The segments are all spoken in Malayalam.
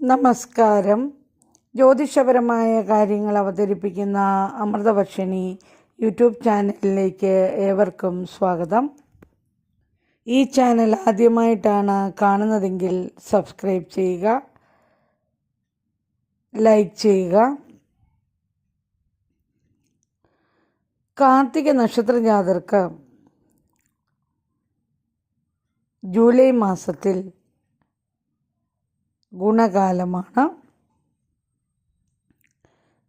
നമസ്കാരം. ജ്യോതിഷപരമായ കാര്യങ്ങൾ അവതരിപ്പിക്കുന്ന അമൃതഭക്ഷണി യൂട്യൂബ് ചാനലിലേക്ക് ഏവർക്കും സ്വാഗതം. ഈ ചാനൽ ആദ്യമായിട്ടാണ് കാണുന്നതെങ്കിൽ സബ്സ്ക്രൈബ് ചെയ്യുക ലൈക്ക് ചെയ്യുക. കാർത്തിക നക്ഷത്ര ജാതർക്ക് ജൂലൈ മാസത്തിൽ ഗുണകാലമാണ്.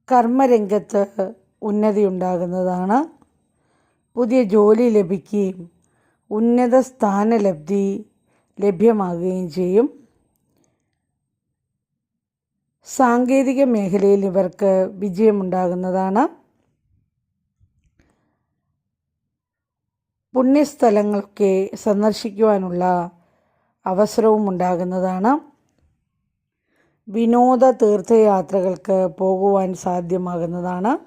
കർമ്മരംഗത്ത് ഉന്നതി ഉണ്ടാകുന്നതാണ് പുതിയ ജോലി ലഭിക്കുകയും ഉന്നത സ്ഥാനലബ്ധി ലഭ്യമാകുകയും ചെയ്യും. സാങ്കേതിക മേഖലയിൽ ഇവർക്ക് വിജയമുണ്ടാകുന്നതാണ്. പുണ്യസ്ഥലങ്ങളൊക്കെ സന്ദർശിക്കുവാനുള്ള അവസരവും ഉണ്ടാകുന്നതാണ്. വിനോദ തീർത്ഥയാത്രകൾക്ക് പോകുവാൻ സാധ്യമാകുന്നതാണ്.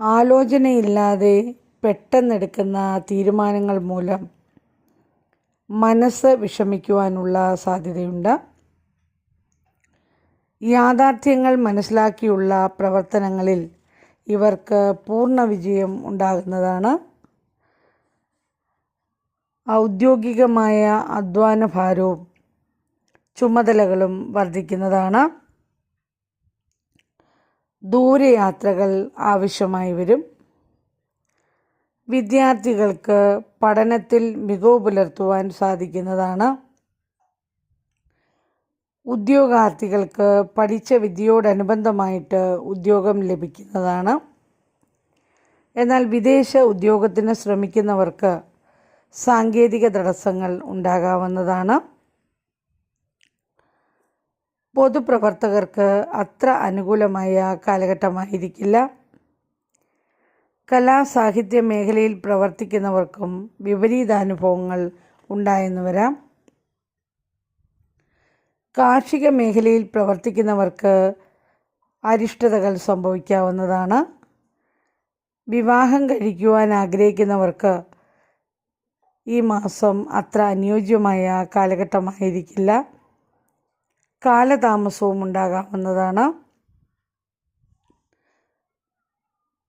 ആലോചനയില്ലാതെ പെട്ടെന്നെടുക്കുന്ന തീരുമാനങ്ങൾ മൂലം മനസ്സ് വിഷമിക്കുവാനുള്ള സാധ്യതയുണ്ട്. യാഥാർത്ഥ്യങ്ങൾ മനസ്സിലാക്കിയുള്ള പ്രവർത്തനങ്ങളിൽ ഇവർക്ക് പൂർണ വിജയം ഉണ്ടാകുന്നതാണ്. ഔദ്യോഗികമായ അധ്വാന ഭാരവും ചുമതലകളും വർദ്ധിക്കുന്നതാണ്. ദൂരയാത്രകൾ ആവശ്യമായി വരും. വിദ്യാർത്ഥികൾക്ക് പഠനത്തിൽ മികവ് പുലർത്തുവാൻ സാധിക്കുന്നതാണ്. ഉദ്യോഗാർത്ഥികൾക്ക് പഠിച്ച വിദ്യയോടനുബന്ധമായിട്ട് ഉദ്യോഗം ലഭിക്കുന്നതാണ്. എന്നാൽ വിദേശ ഉദ്യോഗത്തിന് ശ്രമിക്കുന്നവർക്ക് സാങ്കേതിക തടസ്സങ്ങൾ ഉണ്ടാകാവുന്നതാണ്. പൊതുപ്രവർത്തകർക്ക് അത്ര അനുകൂലമായ കാലഘട്ടമായിരിക്കില്ല. കലാ സാഹിത്യ മേഖലയിൽ പ്രവർത്തിക്കുന്നവർക്കും വിപരീതാനുഭവങ്ങൾ ഉണ്ടായെന്ന് വരാം. കാർഷിക മേഖലയിൽ പ്രവർത്തിക്കുന്നവർക്ക് അരിഷ്ടതകൾ സംഭവിക്കാവുന്നതാണ്. വിവാഹം കഴിക്കുവാൻ ആഗ്രഹിക്കുന്നവർക്ക് ഈ മാസം അത്ര അനുയോജ്യമായ കാലഘട്ടമായിരിക്കില്ല. കാലതാമസവും ഉണ്ടാകാവുന്നതാണ്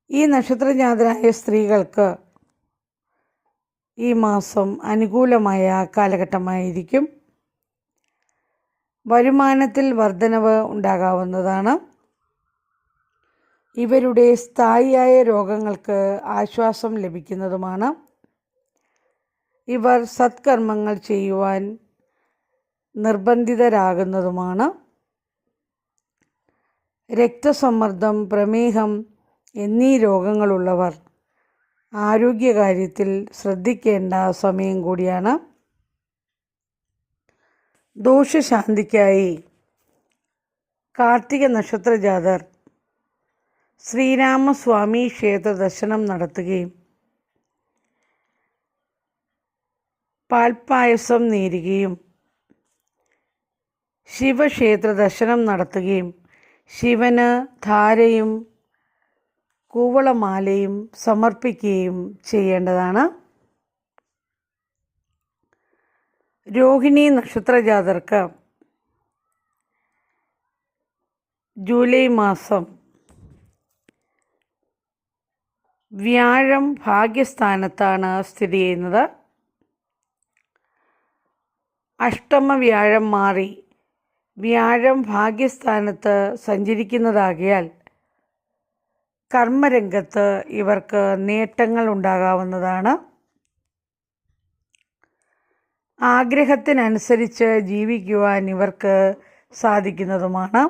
ഈ നക്ഷത്രജാതരായ സ്ത്രീകൾക്ക് ഈ മാസം അനുകൂലമായ കാലഘട്ടമായിരിക്കും. വരുമാനത്തിൽ വർധനവ് ഉണ്ടാകാവുന്നതാണ്. ഇവരുടെ സ്ഥായിയായ രോഗങ്ങൾക്ക് ആശ്വാസം ലഭിക്കുന്നതുമാണ്. ഇവർ സത്കർമ്മങ്ങൾ ചെയ്യുവാൻ നിർബന്ധിതരാകുന്നതുമാണ്. രക്തസമ്മർദ്ദം പ്രമേഹം എന്നീ രോഗങ്ങളുള്ളവർ ആരോഗ്യകാര്യത്തിൽ ശ്രദ്ധിക്കേണ്ട സമയം കൂടിയാണ്. ദോഷശാന്തിക്കായി കാർത്തിക നക്ഷത്ര ജാതർ ശ്രീരാമസ്വാമി ക്ഷേത്ര ദർശനം നടത്തുകയും പാൽപ്പായസം നേരുകയും ശിവക്ഷേത്ര ദർശനം നടത്തുകയും ശിവന് ധാരയും കൂവളമാലയും സമർപ്പിക്കുകയും ചെയ്യേണ്ടതാണ്. രോഹിണി നക്ഷത്ര ജാതർക്ക് ജൂലൈ മാസം വ്യാഴം ഭാഗ്യസ്ഥാനത്താണ് സ്ഥിതി ചെയ്യുന്നത്. അഷ്ടമ വ്യാഴം മാറി വ്യാഴം ഭാഗ്യസ്ഥാനത്ത് സഞ്ചരിക്കുന്നതാകിയാൽ കർമ്മരംഗത്ത് ഇവർക്ക് നേട്ടങ്ങൾ ഉണ്ടാകാവുന്നതാണ്. ആഗ്രഹത്തിനനുസരിച്ച് ജീവിക്കുവാൻ ഇവർക്ക് സാധിക്കുന്നതുമാണ്.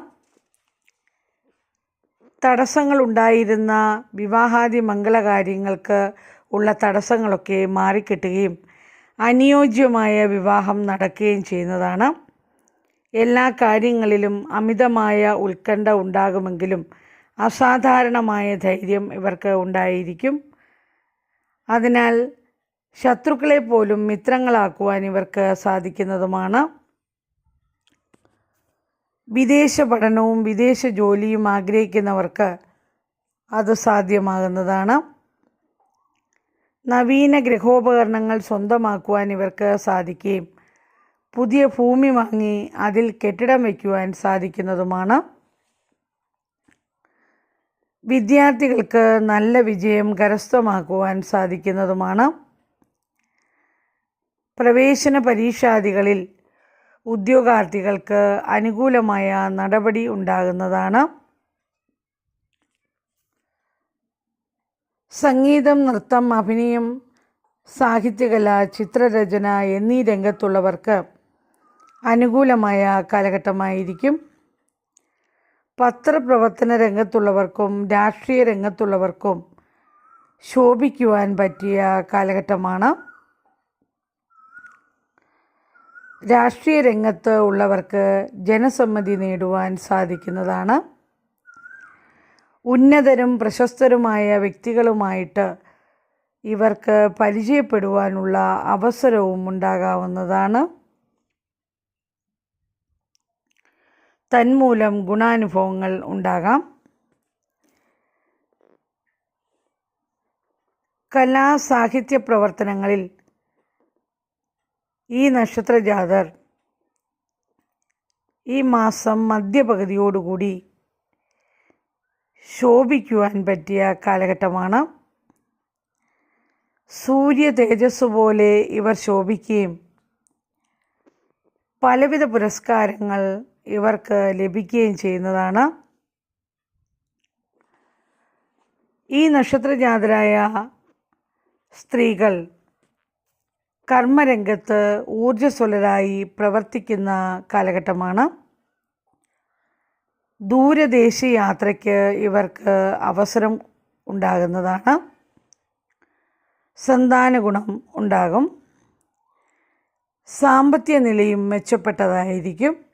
തടസ്സങ്ങൾ ഉണ്ടായിരുന്ന വിവാഹാദി മംഗളകാര്യങ്ങൾക്ക് ഉള്ള തടസ്സങ്ങളൊക്കെ മാറിക്കിട്ടുകയും അനുയോജ്യമായ വിവാഹം നടക്കുകയും ചെയ്യുന്നതാണ്. എല്ലാ കാര്യങ്ങളിലും അമിതമായ ഉത്കണ്ഠ ഉണ്ടാകുമെങ്കിലും അസാധാരണമായ ധൈര്യം ഇവർക്ക് ഉണ്ടായിരിക്കും. അതിനാൽ ശത്രുക്കളെ പോലും മിത്രങ്ങളാക്കുവാൻ ഇവർക്ക് സാധിക്കുന്നതുമാണ്. വിദേശ പഠനവും വിദേശ ജോലിയും ആഗ്രഹിക്കുന്നവർക്ക് അത് സാധ്യമാകുന്നതാണ്. നവീന ഗൃഹോപകരണങ്ങൾ സ്വന്തമാക്കുവാൻ ഇവർക്ക് സാധിക്കുകയും പുതിയ ഭൂമി വാങ്ങി അതിൽ കെട്ടിടം വയ്ക്കുവാൻ സാധിക്കുന്നതുമാണ്. വിദ്യാർത്ഥികൾക്ക് നല്ല വിജയം കരസ്ഥമാക്കുവാൻ സാധിക്കുന്നതുമാണ്. പ്രവേശന പരീക്ഷാദികളിൽ ഉദ്യോഗാർത്ഥികൾക്ക് അനുകൂലമായ നടപടി ഉണ്ടാകുന്നതാണ്. സംഗീതം നൃത്തം അഭിനയം സാഹിത്യകല ചിത്രരചന എന്നീ രംഗത്തുള്ളവർക്ക് അനുകൂലമായ കാലഘട്ടമായിരിക്കും. പത്രപ്രവർത്തന രംഗത്തുള്ളവർക്കും രാഷ്ട്രീയ രംഗത്തുള്ളവർക്കും ശോഭിക്കുവാൻ പറ്റിയ കാലഘട്ടമാണ്. രാഷ്ട്രീയ രംഗത്ത് ഉള്ളവർക്ക് ജനസമ്മതി നേടുവാൻ സാധിക്കുന്നതാണ്. ഉന്നതരും പ്രശസ്തരുമായ വ്യക്തികളുമായിട്ട് ഇവർക്ക് പരിചയപ്പെടുവാനുള്ള അവസരവും ഉണ്ടാകാവുന്നതാണ്. തന്മൂലം ഗുണാനുഭവങ്ങൾ ഉണ്ടാകാം. കലാ സാഹിത്യ പ്രവർത്തനങ്ങളിൽ ഈ നക്ഷത്ര ജാതർ ഈ മാസം മധ്യപകുതിയോടുകൂടി ശോഭിക്കുവാൻ പറ്റിയ കാലഘട്ടമാണ്. സൂര്യ തേജസ് പോലെ ഇവർ ശോഭിക്കുകയും പലവിധ പുരസ്കാരങ്ങൾ ഇവർക്ക് ലഭിക്കുകയും ചെയ്യുന്നതാണ്. ഈ നക്ഷത്രജാതരായ സ്ത്രീകൾ കർമ്മരംഗത്ത് ഊർജസ്വലരായി പ്രവർത്തിക്കുന്ന കാലഘട്ടമാണ്. ദൂരദേശ യാത്രയ്ക്ക് ഇവർക്ക് അവസരം ഉണ്ടാകുന്നതാണ്. സന്താന ഗുണം ഉണ്ടാകും. സാമ്പത്തിക നിലയും മെച്ചപ്പെട്ടതായിരിക്കും.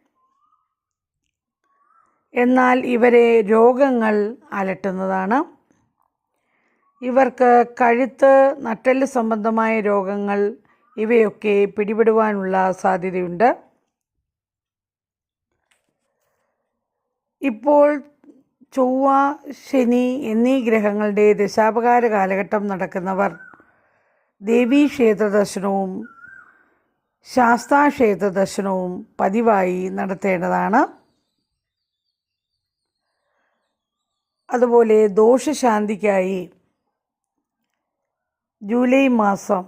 എന്നാൽ ഇവരെ രോഗങ്ങൾ അലട്ടുന്നതാണ്. ഇവർക്ക് കഴുത്ത് നട്ടെല്ല് സംബന്ധമായ രോഗങ്ങൾ ഇവയൊക്കെ പിടിപെടുവാനുള്ള സാധ്യതയുണ്ട്. ഇപ്പോൾ ചൊവ്വ ശനി എന്നീ ഗ്രഹങ്ങളുടെ ദശാപകാര കാലഘട്ടം നടക്കുന്നവർ ദേവീക്ഷേത്ര ദർശനവും ശാസ്താക്ഷേത്ര ദർശനവും പതിവായി നടത്തേണ്ടതാണ്. അതുപോലെ ദോഷശാന്തിക്കായി ജൂലൈ മാസം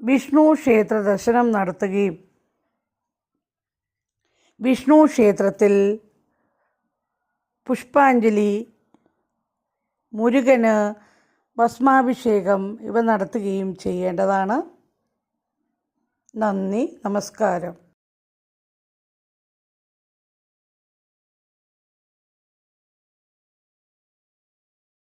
വിഷ്ണു ക്ഷേത്ര ദർശനം നടത്തുകയും വിഷ്ണു ക്ഷേത്രത്തിൽ പുഷ്പാഞ്ജലി മുരുകന് ഭസ്മാഭിഷേകം ഇവ നടത്തുകയും ചെയ്യേണ്ടതാണ്. നന്ദി നമസ്കാരം.